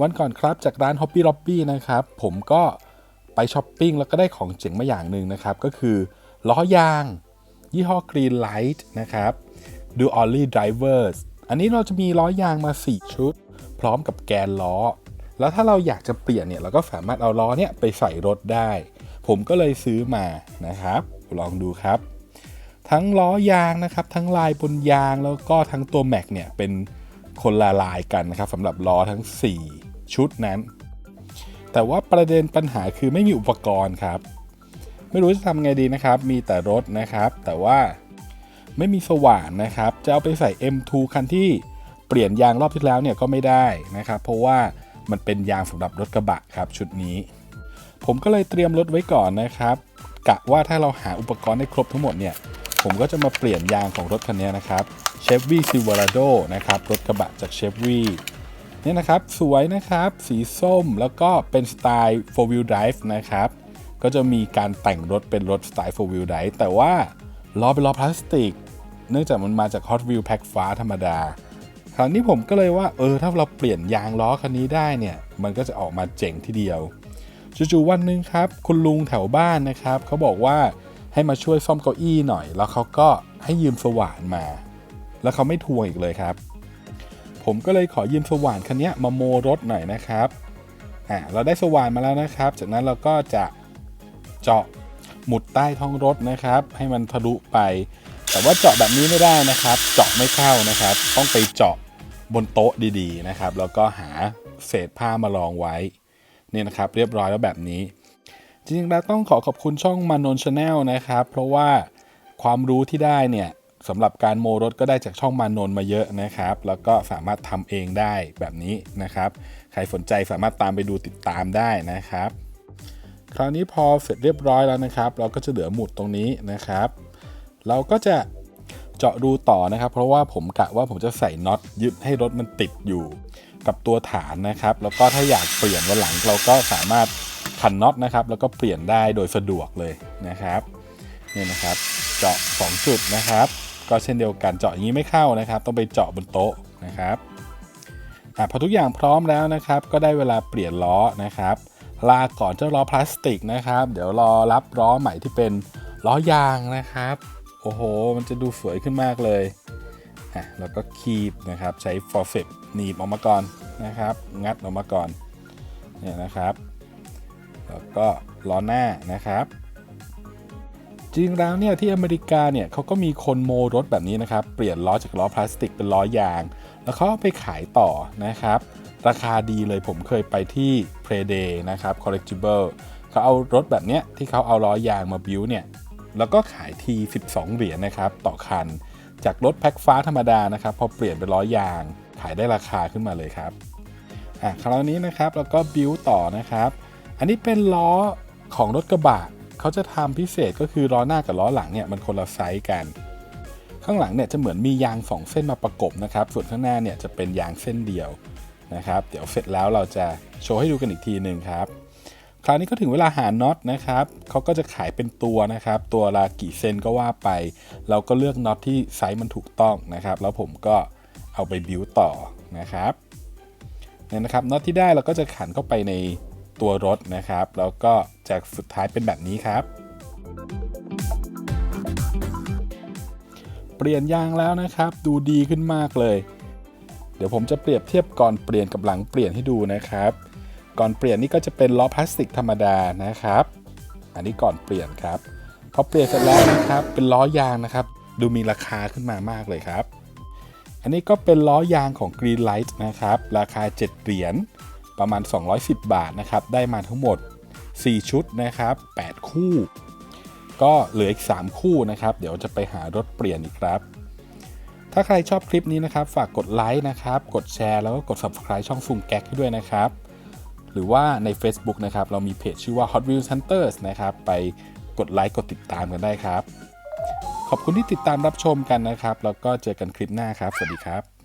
วันก่อนครับจากร้าน Hobby Lobby นะครับ ผมก็ไปช้อปปิ้งแล้วก็ได้ของเจ๋งมาอย่างหนึ่งนะครับ ก็คือล้อยาง ยี่ห้อ Green Light นะครับดู Ollie Drivers อันนี้เราจะมีล้อยางมา 4 ชุด พร้อมกับแกนล้อ แล้วถ้าเราอยากจะเปลี่ยนเนี่ยเราก็สามารถเอาล้อเนี่ยไปใส่รถได้ ผมก็เลยซื้อมานะครับ ลองดูครับ ทั้งล้อยางนะครับ ทั้งลายบนยางแล้วก็ทั้งตัวแม็กเนี่ยเป็นคนละลายกันนะครับสำหรับล้อทั้ง 4 ชุดนั้น แต่ว่าประเด็นปัญหาคือไม่มีอุปกรณ์ครับ ไม่รู้จะทำไงดีนะครับ มีแต่รถนะครับ แต่ว่าไม่มีสว่านนะครับ จะเอาไปใส่ M2 คันที่เปลี่ยนยางรอบที่แล้วเนี่ยก็ไม่ได้นะครับ เพราะว่ามันเป็นยางสำหรับรถกระบะครับชุดนี้ ผมก็เลยเตรียมรถไว้ก่อนนะครับกะว่าถ้าเราหาอุปกรณ์ได้ครบทั้งหมดเนี่ย ผมก็จะมาเปลี่ยนยางของรถคันนี้นะครับ Chevy Silverado นะครับ รถกระบะจาก Chevy เนี่ยนะครับ สวยนะครับ สีส้มแล้วก็เป็นสไตล์4 wheel drive นะครับ ก็จะมีการแต่งรถเป็นรถสไตล์4 wheel drive แต่ว่าล้อเป็นล้อพลาสติก เนื่องจากมันมาจาก Hot Wheel แพ็คฟ้าธรรมดา คราวนี้ผมก็เลยว่า เออ ถ้าเราเปลี่ยนยางล้อคันนี้ได้เนี่ย มันก็จะออกมาเจ๋งทีเดียวจู่ๆวันหนึ่งครับ คุณลุงแถวบ้านนะครับ เขาบอกว่าให้มาช่วยซ่อมเก้าอี้หน่อย แล้วเขาก็ให้ยืมสว่านมา แล้วเขาไม่ทวงอีกเลยครับ ผมก็เลยขอยืมสว่านคันนี้มาโมรถหน่อยนะครับอ่าเราได้สว่านมาแล้วนะครับ จากนั้นเราก็จะเจาะหมุดใต้ท้องรถนะครับ ให้มันทะลุไป แต่ว่าเจาะแบบนี้ไม่ได้นะครับ เจาะไม่เข้านะครับ ต้องไปเจาะบนโต๊ะดีๆนะครับ แล้วก็หาเศษผ้ามารองไว้เนี่ยนะครับ เรียบร้อยแล้วแบบนี้ จริงๆแล้วต้องขอขอบคุณช่องมานนชาแนลนะครับ เพราะว่าความรู้ที่ได้เนี่ย สำหรับการโมรถก็ได้จากช่องมานนมาเยอะนะครับ แล้วก็สามารถทำเองได้แบบนี้นะครับ ใครสนใจสามารถตามไปดูติดตามได้นะครับ คราวนี้พอเสร็จเรียบร้อยแล้วนะครับ เราก็จะเหลือหมุดตรงนี้นะครับ เราก็จะเจาะรูต่อนะครับ เพราะว่าผมกะว่าผมจะใส่น็อตยึดให้รถมันติดอยู่กับตัวฐานนะครับ แล้วก็ถ้าอยากเปลี่ยนวันหลังเราก็สามารถขันน็อตนะครับ แล้วก็เปลี่ยนได้โดยสะดวกเลยนะครับนี่นะครับ เจาะ 2 จุดนะครับ ก็เช่นเดียวกันเจาะอย่างนี้ไม่เข้านะครับ ต้องไปเจาะบนโต๊ะนะครับอพอทุกอย่างพร้อมแล้วนะครับ ก็ได้เวลาเปลี่ยนล้อนะครับ ลาก่อนเจ้าล้อพลาสติกนะครับ เดี๋ยวรอรับล้อใหม่ที่เป็นล้อยางนะครับ โอ้โห มันจะดูสวยขึ้นมากเลยะแล้วก็คีบนะครับ ใช้ฟอร์เฟตหนีบออกมาก่อนนะครับ งัดออกมาก่อนเนี่ยนะครับ แล้วก็ล้อหน้านะครับ จริงแล้วเนี่ยที่อเมริกาเนี่ยเขาก็มีคนโมรถแบบนี้นะครับ เปลี่ยนล้อจากล้อพลาสติกเป็นล้อยาง แล้วเขาไปขายต่อนะครับ ราคาดีเลยผมเคยไปที่ p r e d a y นะครับ Collectible เขาเอารถแบบเนี้ยที่เขาเอาล้อยางมาบิวเนี่ยแล้วก็ขายที 12 เหรียญนะครับต่อคัน จากรถแพ็คฟ้าธรรมดานะครับ พอเปลี่ยนเป็นล้อยาง ขายได้ราคาขึ้นมาเลยครับอะคราวนี้นะครับเราก็บิวต่อนะครับ อันนี้เป็นล้อของรถกระบะ เขาจะทำพิเศษก็คือล้อหน้ากับล้อหลังเนี่ยมันคนละไซส์กัน ข้างหลังเนี่ยจะเหมือนมียาง 2 เส้นมาประกบนะครับ ส่วนข้างหน้าเนี่ยจะเป็นยางเส้นเดียวนะครับ เดี๋ยวเสร็จแล้วเราจะโชว์ให้ดูกันอีกทีหนึ่งครับ คราวนี้ก็ถึงเวลาหาน็อตนะครับเขาก็จะขายเป็นตัวนะครับ ตัวละกี่เซนก็ว่าไป เราก็เลือกน็อตที่ไซส์มันถูกต้องนะครับ แล้วผมก็เอาไปบิวต่อนะครับเนี่ยนะครับน็อตที่ได้เราก็จะขันเข้าไปใน ตัวรถนะครับ แล้วก็จากสุดท้ายเป็นแบบนี้ครับ เปลี่ยนยางแล้วนะครับ ดูดีขึ้นมากเลย เดี๋ยวผมจะเปรียบเทียบก่อนเปลี่ยนกับหลังเปลี่ยนให้ดูนะครับ ก่อนเปลี่ยนนี่ก็จะเป็นล้อพลาสติกธรรมดานะครับ อันนี้ก่อนเปลี่ยนครับพอเปลี่ยนเสร็จแล้วนะครับ เป็นล้อยางนะครับ ดูมีราคาขึ้นมามากเลยครับอันนี้ก็เป็นล้อยางของ Green Light นะครับ ราคา 7 เหรียญ ประมาณ 210 บาทนะครับ ได้มาทั้งหมด 4 ชุดนะครับ 8 คู่ ก็เหลืออีก 3 คู่นะครับ เดี๋ยวจะไปหารถเปลี่ยนอีกครับ ถ้าใครชอบคลิปนี้นะครับ ฝากกดไลค์นะครับ กดแชร์แล้วก็กด subscribe ช่องฟุงแก๊กให้ด้วยนะครับ หรือว่าใน Facebook นะครับ เรามีเพจชื่อว่า Hot Wheels Hunters นะครับ ไปกดไลค์กดติดตามกันได้ครับ ขอบคุณที่ติดตามรับชมกันนะครับ แล้วก็เจอกันคลิปหน้าครับ สวัสดีครับ